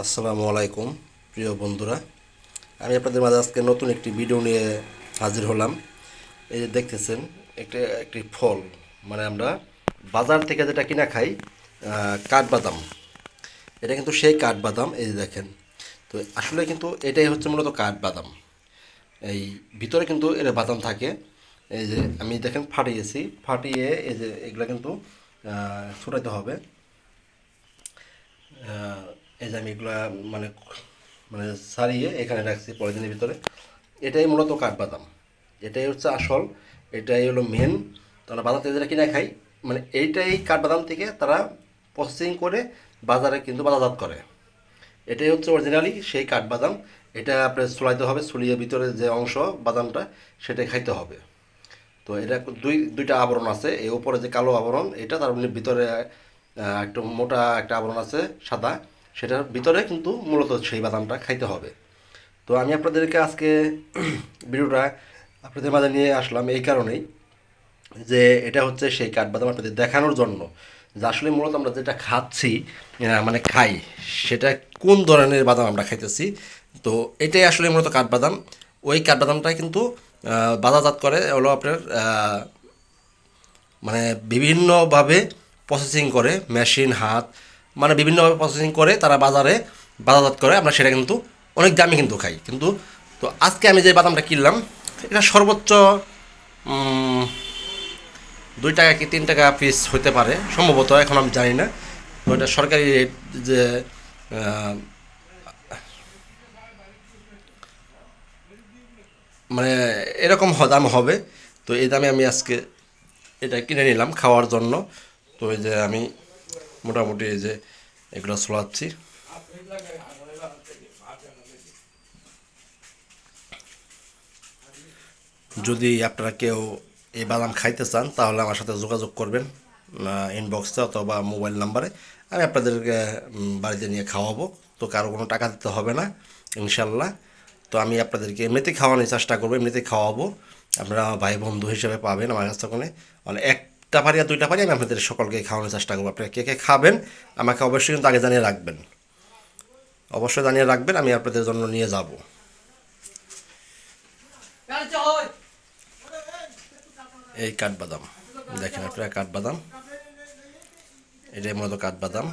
আসসালামু আলাইকুম প্রিয় বন্ধুরা। আমি আপনাদের মাঝে আজকে নতুন একটি ভিডিও নিয়ে হাজির হলাম। এই যে দেখতেছেন একটা একটি ফল। মানে আমরা বাজার থেকে যেটা কিনা খাই কাঠবাদাম। এটা কিন্তু সেই কাঠবাদাম এই যে দেখেন। তো আসলে কিন্তু এটাই হচ্ছে মূলত কাঠবাদাম। এই ভিতরে কিন্তু এর বাদাম থাকে। এই যে আমি দেখেন ফাটিয়েছি ফাটিয়ে এই যে এগুলো কিন্তু আহ, ছুটাইতে হবে। যে আমি এগুলা মানে মানে সারিয়ে এখানে রাখছি পলিথিনের ভিতরে। এটাই মূলত কাঠবাদাম এটাই হচ্ছে আসল, এটাই হলো মেন তারা বাজার থেকে যেটা কিনে খাই মানে এইটাই কাঠবাদাম থেকে তারা প্রসেসিং করে বাজারে কিন্তু বাজারজাত করে। এটাই হচ্ছে অরিজিনালি সেই কাঠবাদাম এটা আপনার চুলাইতে হবে, চুলিয়ে ভিতরে যে অংশ বাদামটা, সেটাই খাইতে হবে। তো এটা দুই, দুইটা আবরণ আছে। এই উপরে যে কালো আবরণ, এটা তার ভিতরে একটু মোটা একটা আবরণ আছে, সাদা। সেটার ভিতরে কিন্তু মূলত সেই বাদামটা খাইতে হবে। তো আমি আপনাদেরকে আজকে ভিডিওটা আপনাদের মাঝে নিয়ে আসলাম এই কারণেই যে এটা হচ্ছে সেই কাঠবাদাম আপনাদের দেখানোর জন্য যে আসলে মূলত আমরা যেটা খাচ্ছি মানে খাই সেটা কোন ধরনের বাদাম আমরা খাইতেছি। তো এটাই আসলে মূলত কাঠবাদাম ওই কাঠবাদামটা কিন্তু আহ, বাজারজাত করে হলো আপনার মানে বিভিন্নভাবে প্রসেসিং করে মেশিন হাত মানে বিভিন্নভাবে প্রসেসিং করে, তারা বাজারে বাজারজাত করে, আমরা সেটা কিন্তু অনেক দামি কিন্তু খাই। কিন্তু তো আজকে আমি যে বাদামটা কিনলাম, এটা সর্বোচ্চ দুই টাকা কি তিন টাকা পিস হতে পারে, সম্ভবত, এখন আমি জানি না। তো এটা সরকারি যে মানে এরকম দাম হবে। তো এই দামে আমি আজকে এটা কিনে নিলাম খাওয়ার জন্য। তো এই যে আমি মোটামুটি এই যে এগুলো চলাচ্ছি যদি আপনারা কেউ এই বাদাম খাইতে চান, তাহলে আমার সাথে যোগাযোগ করবেন ইনবক্সে অথবা মোবাইল নাম্বারে আমি আপনাদেরকে বাড়িতে নিয়ে খাওয়াবো। তো কারও কোনো টাকা দিতে হবে না, ইনশাল্লাহ। তো আমি আপনাদেরকে এমনিতেই খাওয়ানোর চেষ্টা করব, এমনিতেই খাওয়াবো। আপনারা ভাই বন্ধু হিসেবে পাবেন আমার কাছ থেকে। মানে একটা পারি আর দুইটা পারি, আমি আপনাদের সকলকে খাওয়ানোর চেষ্টা করব। আপনারা কে কে খাবেন, আমাকে অবশ্যই কিন্তু আগে জানিয়ে রাখবেন। অবশ্যই জানিয়ে রাখবেন, আমি আপনাদের জন্য নিয়ে যাব। এই কাঠবাদাম, দেখেন আপনারা কাঠবাদাম। এটাই মূলত কাঠবাদাম।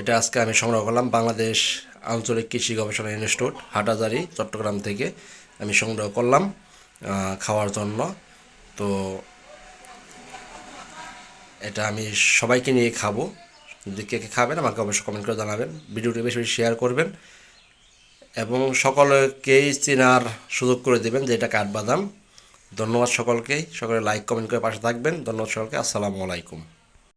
এটা আজকে আমি সংগ্রহ করলাম বাংলাদেশ আঞ্চলিক কৃষি গবেষণা ইনস্টিটিউট হাটাজারি চট্টগ্রাম থেকে আমি সংগ্রহ করলাম খাওয়ার জন্য। তো এটা আমি সবাইকে নিয়ে খাব। যদি কে কে খাবেন, আমাকে অবশ্যই কমেন্ট করে জানাবেন। ভিডিওটি বেশি বেশি শেয়ার করবেন এবং সকলকেই চেনার সুযোগ করে দেবেন যে এটা কাঠবাদাম। ধন্যবাদ সকলকেই। সকলে লাইক কমেন্ট করে পাশে থাকবেন। ধন্যবাদ সকলকে। আসসালামু আলাইকুম।